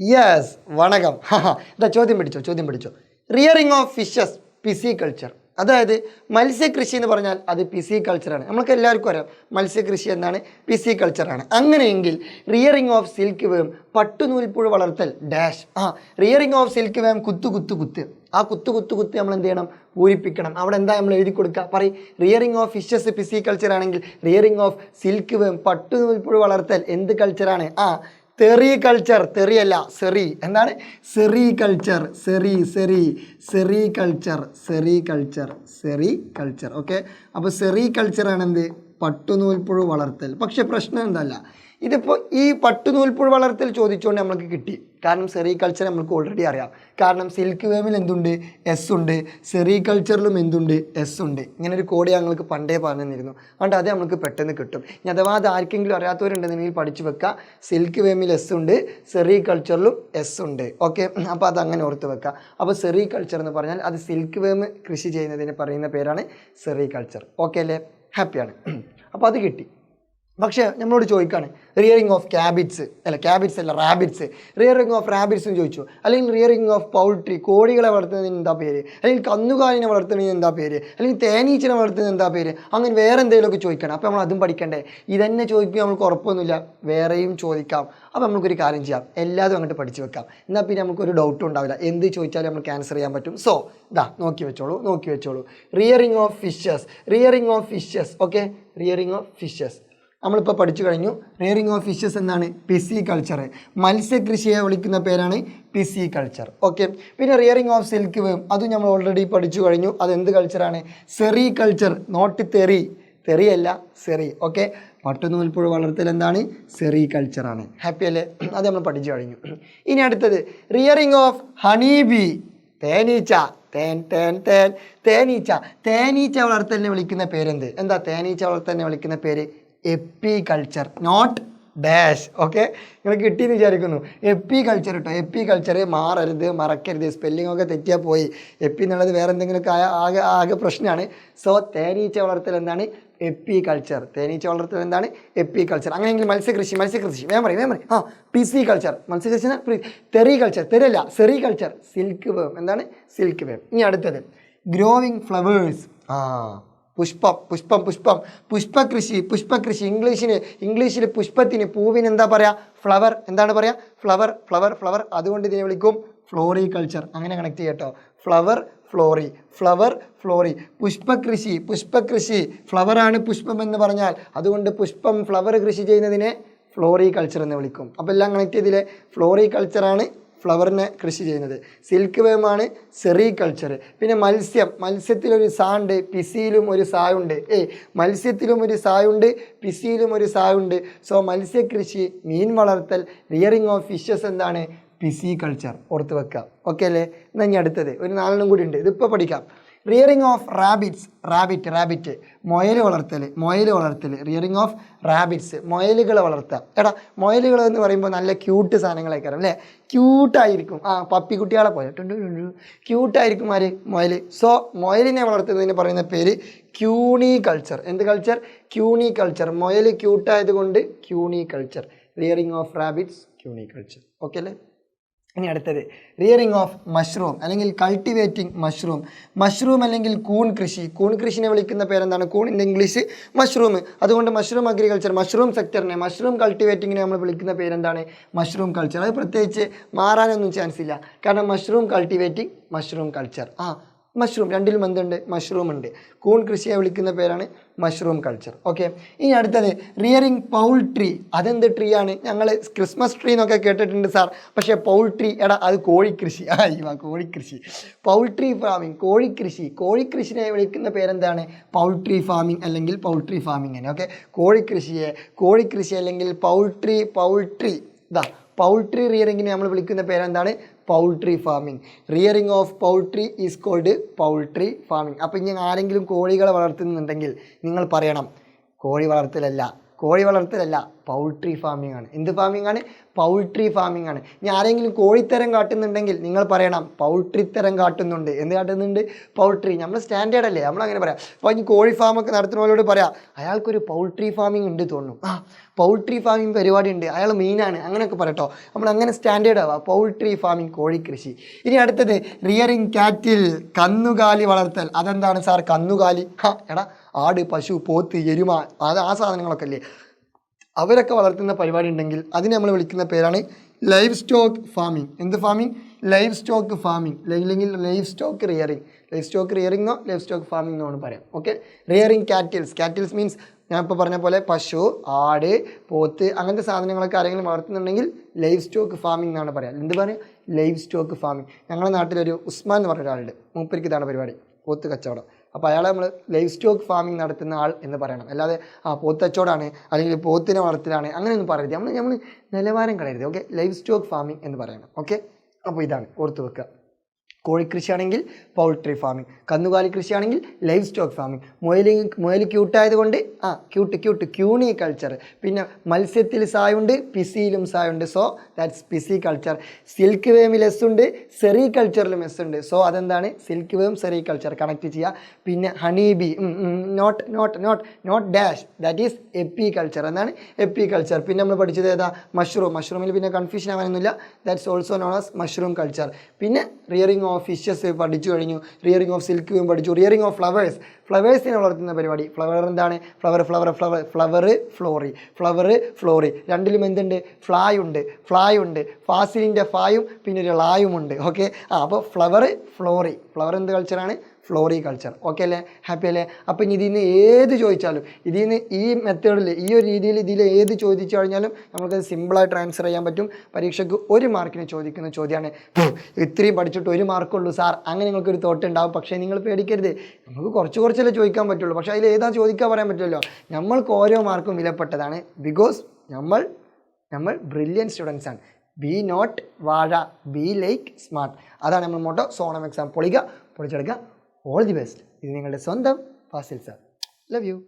Yes വണകം എന്താ ചോദ്യം പിടിച്ചോ ചോദ്യം പിടിച്ചോ. Rearing of fishes PC culture അതായത് മത്സ്യകൃഷി എന്ന് പറഞ്ഞാൽ അത് പിസി കൾച്ചറാണ് നമ്മൾക്ക് എല്ലാവർക്കും അറിയാം മത്സ്യകൃഷി എന്താണ് പിസി കൾച്ചറാണ് അങ്ങനെയെങ്കിൽ റിയറിങ് ഓഫ് സിൽക്ക് വേം പട്ടുനൂൽപ്പുഴ വളർത്തൽ ഡാഷ് ആ റിയറിങ് ഓഫ് സിൽക്ക് വേം കുത്തു കുത്തു കുത്ത്. ആ കുത്തു കുത്തു കുത്ത് നമ്മൾ എന്ത് ചെയ്യണം? പൂരിപ്പിക്കണം. അവിടെ എന്താ നമ്മൾ എഴുതി കൊടുക്കുക? പറയും rearing of fishes PC culture ആണെങ്കിൽ റിയറിംഗ് ഓഫ് സിൽക്ക് വേം പട്ടുനൂൽപ്പുഴ വളർത്തൽ എന്ത് കൾച്ചറാണ് ആ തെറി കൾച്ചർ തെറിയല്ല സെറി. എന്താണ്? Sericulture seri seri. Sericulture sericulture sericulture okay അപ്പോൾ സെറി ആണ് എന്ത്? പട്ടുനൂൽപ്പുഴു വളർത്തൽ. പക്ഷേ പ്രശ്നം എന്തല്ല? ഇതിപ്പോൾ ഈ പട്ടുനൂൽപ്പുഴു വളർത്തൽ ചോദിച്ചുകൊണ്ട് നമ്മൾക്ക് കിട്ടി. കാരണം സെറികൾച്ചർ നമുക്ക് ഓൾറെഡി അറിയാം. കാരണം സിൽക്ക് വേമിൽ എന്തുണ്ട്? എസ് ഉണ്ട്. സെറികൾച്ചറിലും എന്തുണ്ട്? എസ് ഉണ്ട്. ഇങ്ങനെ ഒരു കോഡ് ഞങ്ങൾക്ക് പണ്ടേ പറഞ്ഞു തന്നിരുന്നു അതുകൊണ്ട് അത് നമുക്ക് പെട്ടെന്ന് കിട്ടും. ഇനി അഥവാ അത് ആർക്കെങ്കിലും അറിയാത്തവരുണ്ടെന്നുണ്ടെങ്കിൽ പഠിച്ചു വെക്കുക സിൽക്ക് വേമിൽ എസ് ഉണ്ട്. സെറികൾച്ചറിലും എസ് ഉണ്ട്. ഓക്കെ അപ്പോൾ അത് അങ്ങനെ ഓർത്ത് വെക്കുക അപ്പോൾ സെറികൾച്ചർ എന്ന് പറഞ്ഞാൽ അത് സിൽക്ക് വേം കൃഷി ചെയ്യുന്നതിന് പറയുന്ന പേരാണ് സെറികൾച്ചർ. ഓക്കെ അല്ലേ? ഹാപ്പിയാണ്. അപ്പോൾ അത് കിട്ടി. പക്ഷേ നമ്മളോട് ചോദിക്കുകയാണ് റിയറിംഗ് ഓഫ് ക്യാബിറ്റ്സ് അല്ല ക്യാബിറ്റ്സ് അല്ല റാബിറ്റ്സ് റിയറിംഗ് ഓഫ് റാബിറ്റ്സ് എന്ന് ചോദിച്ചു. അല്ലെങ്കിൽ റിയറിംഗ് ഓഫ് പൗൾട്രി കോഴികളെ വളർത്തുന്നതിന് എന്താ പേര്? അല്ലെങ്കിൽ കന്നുകാലിനെ വളർത്തുന്നതിന് എന്താ പേര്? അല്ലെങ്കിൽ തേനീച്ചനെ വളർത്തുന്നതിന് എന്താ പേര്? അങ്ങനെ വേറെ എന്തെങ്കിലുമൊക്കെ ചോദിക്കണം. അപ്പോൾ നമ്മൾ അതും പഠിക്കണ്ടേ? ഇതന്നെ ചോദിക്കുമ്പോൾ നമുക്ക് ഉറപ്പൊന്നുമില്ല. വേറെയും ചോദിക്കാം. അപ്പോൾ നമുക്കൊരു കാര്യം ചെയ്യാം. എല്ലാതും അങ്ങോട്ട് പഠിച്ചു വെക്കാം. എന്നാൽ പിന്നെ നമുക്കൊരു ഡൗട്ടും ഉണ്ടാവില്ല. എന്ത് ചോദിച്ചാലും നമുക്ക് ആൻസർ ചെയ്യാൻ പറ്റും. സോ ഇതാ നോക്കി വെച്ചോളൂ നോക്കി വെച്ചോളൂ. Rearing of fishes rearing of fishes okay rearing of fishes നമ്മളിപ്പോൾ പഠിച്ചു കഴിഞ്ഞു. റിയറിംഗ് ഓഫ് ഫിഷസ് എന്നാണ് പിസി കൾച്ചർ മത്സ്യകൃഷിയെ വിളിക്കുന്ന പേരാണ് പിസി കൾച്ചർ ഓക്കെ പിന്നെ റിയറിംഗ് ഓഫ് സിൽക്ക് വേം അതും നമ്മൾ ഓൾറെഡി പഠിച്ചു കഴിഞ്ഞു. അത് എന്ത് കൾച്ചറാണ് സെറി കൾച്ചർ നോട്ട് തെറി. തെറിയല്ല സെറി ഓക്കെ പട്ടുനൂൽപ്പുഴ വളർത്തൽ എന്താണ്? സെറി കൾച്ചറാണ് ഹാപ്പി അല്ലേ? അത് നമ്മൾ പഠിച്ചു കഴിഞ്ഞു. ഇനി അടുത്തത്. റിയറിംഗ് ഓഫ് ഹണി ബി തേനീച്ച. തേൻ തേൻ തേൻ. തേനീച്ച. തേനീച്ച വളർത്തലിനെ വിളിക്കുന്ന പേരെന്ത്? എന്താ തേനീച്ച വളർത്തലിനെ വിളിക്കുന്ന പേര്? എപ്പി കൾച്ചർ നോട്ട് ഡാഷ് ഓക്കെ നിങ്ങൾ കിട്ടിയെന്ന് വിചാരിക്കുന്നു. എപ്പി കൾച്ചർ കേട്ടോ എപ്പി കൾച്ചർ മാറരുത് മറക്കരുത് സ്പെല്ലിംഗ് ഒക്കെ തെറ്റിയാൽ പോയി. എപ്പി എന്നുള്ളത് വേറെ എന്തെങ്കിലുമൊക്കെ ആയ ആകെ ആകെ പ്രശ്നമാണ്. സോ തേനീച്ച വളർത്തൽ എന്താണ്? എപ്പി കൾച്ചർ തേനീച്ച വളർത്തൽ എന്താണ്? എപ്പി കൾച്ചർ അങ്ങനെയെങ്കിൽ മത്സ്യകൃഷി മത്സ്യകൃഷി. വേം പറയും വേം പറയും. ആ പി സി കൾച്ചർ മത്സ്യകൃഷി തെറി കൾച്ചർ തെരല്ല സെറി കൾച്ചർ സിൽക്ക് വേം എന്താണ്? സിൽക്ക് വേം ഇനി അടുത്തത്. ഗ്രോവിങ് ഫ്ലവേഴ്സ് ആ. പുഷ്പം പുഷ്പം പുഷ്പം. പുഷ്പകൃഷി പുഷ്പകൃഷി ഇംഗ്ലീഷിന് ഇംഗ്ലീഷിൽ പുഷ്പത്തിന് പൂവിന് എന്താ പറയുക ഫ്ലവർ. എന്താണ് പറയുക ഫ്ലവർ ഫ്ലവർ ഫ്ലവർ. അതുകൊണ്ട് ഇതിനെ വിളിക്കും ഫ്ലോറി കൾച്ചർ അങ്ങനെ കണക്ട് ചെയ്യട്ടോ ഫ്ലവർ ഫ്ലോറി. Flower flori. പുഷ്പകൃഷി പുഷ്പകൃഷി ഫ്ലവറാണ് പുഷ്പം എന്ന് പറഞ്ഞാൽ അതുകൊണ്ട് പുഷ്പം ഫ്ലവർ കൃഷി ചെയ്യുന്നതിനെ ഫ്ലോറി കൾച്ചർ എന്ന് വിളിക്കും. അപ്പോൾ എല്ലാം കണക്ട് ചെയ്തില്ലേ? ഫ്ലോറി കൾച്ചറാണ് ഫ്ലവറിനെ കൃഷി ചെയ്യുന്നത്. സിൽക്ക് വേമാണ് സെറികൾച്ചർ പിന്നെ മത്സ്യം മത്സ്യത്തിലൊരു സാണ്ട് പിസിയിലും ഒരു സായുണ്ട്. ഏയ് മത്സ്യത്തിലും ഒരു സായുണ്ട് പിസിയിലും ഒരു സായുണ്ട്. സോ മത്സ്യകൃഷി മീൻ വളർത്തൽ റിയറിങ് ഓഫ് ഫിഷസ് എന്താണ്? പിസി കൾച്ചർ ഓർത്ത് വെക്കുക ഓക്കെ അല്ലേ? എന്നാൽ ഇനി അടുത്തത്. ഒരു നാലെണ്ണം കൂടി ഉണ്ട്. ഇതിപ്പോൾ പഠിക്കാം. Rearing of rabbits rabbit rabbit മൊയൽ വളർത്തൽ മൊയൽ വളർത്തൽ റിയറിംഗ് ഓഫ് റാബിറ്റ്സ് മൊയലുകളെ വളർത്തുക. എടാ മൊയലുകൾ എന്ന് പറയുമ്പോൾ നല്ല ക്യൂട്ട് സാധനങ്ങളൊക്കെ അല്ലേ? ക്യൂട്ടായിരിക്കും ആ പപ്പിക്കുട്ടികളെ പോലെ. ക്യൂട്ടായിരിക്കും ആര്? മൊയൽ സോ മൊയലിനെ വളർത്തുന്നതിന് പറയുന്ന പേര് ക്യൂണി കൾച്ചർ എന്ത് കൾച്ചർ ക്യൂണി കൾച്ചർ മൊയൽ ക്യൂട്ടായത് കൊണ്ട് cuniculture rearing of rabbits cuniculture okay അല്ലേ? ഇനി അടുത്തത്. റിയറിംഗ് ഓഫ് മഷ്റൂം അല്ലെങ്കിൽ കൾട്ടിവേറ്റിംഗ് മഷ്റൂം മഷ്റൂം അല്ലെങ്കിൽ കൂൺ കൃഷി. കൂൺ കൃഷിനെ വിളിക്കുന്ന പേരെന്താണ്? കൂണിന്റെ ഇംഗ്ലീഷ് മഷ്റൂം അതുകൊണ്ട് മഷ്റൂം അഗ്രികൾച്ചർ മഷ്റൂം സെക്ടറിനെ മഷ്റൂം കൾട്ടിവേറ്റിങ്ങിനെ നമ്മൾ വിളിക്കുന്ന പേരെന്താണ്? മഷ്റൂം കൾച്ചർ അത് പ്രത്യേകിച്ച് മാറാനൊന്നും ചാൻസ് ഇല്ല. കാരണം മഷ്റൂം കൾട്ടിവേറ്റിംഗ് മഷ്റൂം കൾച്ചർ ആ മഷ്റൂം രണ്ടിലും എന്തുണ്ട്? മഷ്റൂം ഉണ്ട് കൂൺ കൃഷിയെ വിളിക്കുന്ന പേരാണ് മഷ്റൂം കൾച്ചർ. ഓക്കെ? ഇനി അടുത്തത് റിയറിങ് പൗൾട്രി അതെന്ത് ട്രീ ആണ് ഞങ്ങൾ ക്രിസ്മസ് ട്രീ എന്നൊക്കെ കേട്ടിട്ടുണ്ട് സാർ. പക്ഷേ പൗൾട്രി എടാ അത് കോഴിക്കൃഷി. ആ ഇവ കോഴിക്കൃഷി. Poultry farming കോഴിക്കൃഷി. കോഴിക്കൃഷിനെ വിളിക്കുന്ന പേരെന്താണ്? പൗൾട്രി ഫാമിംഗ് അല്ലെങ്കിൽ പൗൾട്രി ഫാമിംഗ് തന്നെ ഓക്കെ? കോഴിക്കൃഷിയെ കോഴിക്കൃഷി അല്ലെങ്കിൽ പൗൾട്രി പൗൾട്രി ഇതാ പൗൾട്രി റിയറിങ്ങിനെ നമ്മൾ വിളിക്കുന്ന പേരെന്താണ്? Poultry farming rearing of poultry is called poultry farming അപ്പോൾ ഇനി ആരെങ്കിലും കോഴികളെ വളർത്തുന്നുണ്ടെങ്കിൽ നിങ്ങൾ പറയണം കോഴി വളർത്തലല്ല കോഴി വളർത്തലല്ല പൗൾട്രി ഫാമിംഗ് ആണ്. എന്ത് ഫാമിംഗ് ആണ്? പൗൾട്രി ഫാമിംഗ് ആണ്. ഇനി ആരെങ്കിലും കോഴിത്തരം കാട്ടുന്നുണ്ടെങ്കിൽ നിങ്ങൾ പറയണം പൗൾട്രി തരം കാട്ടുന്നുണ്ട്. എന്ത് കാട്ടുന്നുണ്ട്? പൗൾട്രി. നമ്മൾ സ്റ്റാൻഡേർഡ് അല്ലേ? നമ്മൾ അങ്ങനെ പറയാം. അപ്പോൾ ഇനി കോഴി ഫാമൊക്കെ നടത്തുന്നവരോട് പറയാം അയാൾക്കൊരു പൗൾട്രി ഫാമിംഗ് ഉണ്ട് തോന്നുന്നു. ആ പൗൾട്രി ഫാമിംഗ് പരിപാടി ഉണ്ട്. അയാൾ മീനാണ് അങ്ങനെയൊക്കെ പറയട്ടോ. നമ്മൾ അങ്ങനെ സ്റ്റാൻഡേർഡ് ആവാം. പൗൾട്രി ഫാമിംഗ് കോഴിക്കൃഷി കൃഷി. ഇനി അടുത്തത് റിയറിങ് കാറ്റിൽ കന്നുകാലി വളർത്തൽ. അതെന്താണ് സാർ? കന്നുകാലി. എടാ ആട് പശു പോത്ത് എരുമ അത് ആ സാധനങ്ങളൊക്കെ അല്ലേ? അവരൊക്കെ വളർത്തുന്ന പരിപാടി ഉണ്ടെങ്കിൽ അതിനെ നമ്മൾ വിളിക്കുന്ന പേരാണ് ലൈവ് സ്റ്റോക്ക് ഫാമിംഗ്. എന്ത് ഫാമിംഗ്? Livestock farming. അല്ലെങ്കിൽ livestock rearing. Livestock റിയറിംഗോ ലൈവ് സ്റ്റോക്ക് ഫാമിംഗ് എന്നോ പറയാം. Okay? Rearing cattles. Cattles means ഞാൻ ഇപ്പോൾ പറഞ്ഞ പോലെ പശു ആട് പോത്ത് അങ്ങനത്തെ സാധനങ്ങളൊക്കെ ആരെങ്കിലും വളർത്തുന്നുണ്ടെങ്കിൽ ലൈവ് സ്റ്റോക്ക് ഫാമിംഗ് എന്നാണ് പറയാം. എന്ത് പറയുക ലൈവ് സ്റ്റോക്ക് ഫാമിംഗ്. ഞങ്ങളുടെ നാട്ടിലൊരു ഉസ്മാൻ എന്ന് പറഞ്ഞ ഒരാളുണ്ട്. മൂപ്പരിക്ക് ഇതാണ് പരിപാടി. പോത്ത് കച്ചവടം. അപ്പോൾ അയാളെ നമ്മൾ ലൈവ് സ്റ്റോക്ക് ഫാമിംഗ് നടത്തുന്ന ആൾ എന്ന് പറയണം. അല്ലാതെ ആ പോത്തച്ചോടാണ് അല്ലെങ്കിൽ പോത്തിനെ വളർത്തലാണ് അങ്ങനെയൊന്നും പറയരുത്. നമ്മൾ നമ്മൾ നിലവാരം കളയരുത് ഓക്കെ ലൈവ് സ്റ്റോക്ക് ഫാമിംഗ് എന്ന് പറയണം ഓക്കെ അപ്പോൾ ഇതാണ് ഓർത്ത് വെക്കുക. കോഴിക്കൃഷിയാണെങ്കിൽ പൗൾട്രി ഫാമിംഗ് കന്നുകാലി കൃഷിയാണെങ്കിൽ ലൈഫ് സ്റ്റോക്ക് ഫാമിംഗ് മുയലി മുയൽ ക്യൂട്ടായത് കൊണ്ട് ആ ക്യൂട്ട് ക്യൂട്ട് ക്യൂണി കൾച്ചർ പിന്നെ മത്സ്യത്തിൽ സായുണ്ട് പിസിയിലും സായുണ്ട്. So that's pisciculture silk വേമിൽ എസ് ഉണ്ട് സെറി കൾച്ചറിലും എസ് ഉണ്ട്. സോ അതെന്താണ്? സിൽക്ക് വേം സെറി കൾച്ചർ കണക്ട് ചെയ്യുക പിന്നെ honey bee note note note note dash that is apiculture എന്നാണ് എപ്പി കൾച്ചർ പിന്നെ നമ്മൾ പഠിച്ചത് ഏതാ? മഷ്റൂം മഷ്റൂമിൽ പിന്നെ confusion ആവാനൊന്നുമില്ല. That's also known as mushroom culture പിന്നെ റിയറിംഗ് ഓഫ് ഫിഷസ് പഠിച്ചു കഴിഞ്ഞു. റിയറിംഗ് ഓഫ് സിൽക്ക് വേം പഠിച്ചു. റിയറിംഗ് ഓഫ് ഫ്ലവേഴ്സ് ഫ്ലവേഴ്സിനെ വളർത്തുന്ന പരിപാടി. ഫ്ലവർ എന്താണ്? Flower flower flower flower Flory flower Flory രണ്ടിലും എന്തുണ്ട്? ഫ്ലായ് ഉണ്ട്. ഫ്ലായ് ഉണ്ട്. ഫാസിലിന്റെ ഫായും പിന്നെ ഒരു ലായും ഉണ്ട്. ഓക്കെ ആ അപ്പോൾ ഫ്ലവർ ഫ്ലോറി ഫ്ലവർ എന്ത് കൾച്ചറാണ് ഫ്ലോറി കൾച്ചർ. ഓക്കെ അല്ലേ? ഹാപ്പി അല്ലേ? അപ്പം ഇനി ഇതിൽ നിന്ന് ഏത് ചോദിച്ചാലും ഇതിൽ നിന്ന് ഈ മെത്തേഡിൽ ഈ ഒരു രീതിയിൽ ഇതിൽ ഏത് ചോദിച്ചു കഴിഞ്ഞാലും നമുക്കത് സിമ്പിളായിട്ട് ആൻസർ ചെയ്യാൻ പറ്റും. പരീക്ഷയ്ക്ക് ഒരു മാർക്കിന് ചോദിക്കുന്ന ചോദ്യമാണ് ഇത്രയും പഠിച്ചിട്ട് ഒരു മാർക്കുള്ളൂ സാർ അങ്ങനെ നിങ്ങൾക്കൊരു തോട്ട് ഉണ്ടാവും. പക്ഷേ നിങ്ങൾ പേടിക്കരുത്. നമുക്ക് കുറച്ച് കുറച്ചല്ലേ ചോദിക്കാൻ പറ്റുള്ളൂ. പക്ഷേ അതിൽ ഏതാ ചോദിക്കാൻ പറയാൻ പറ്റുമല്ലോ നമ്മൾക്ക് ഓരോ മാർക്കും വിലപ്പെട്ടതാണ്. ബിക്കോസ് നമ്മൾ നമ്മൾ ബ്രില്യൻ സ്റ്റുഡൻസ് ആണ്. ബി നോട്ട് വാഴ ബി ലൈക്ക് സ്മാർട്ട് അതാണ് നമ്മൾ മോട്ടോ സോണം എക്സാം പൊളിക്കുക പൊളിച്ചെടുക്കുക. ഓൾ ദി ബെസ്റ്റ് ഇത് നിങ്ങളുടെ സ്വന്തം ഫാസിൽ സാർ. Love you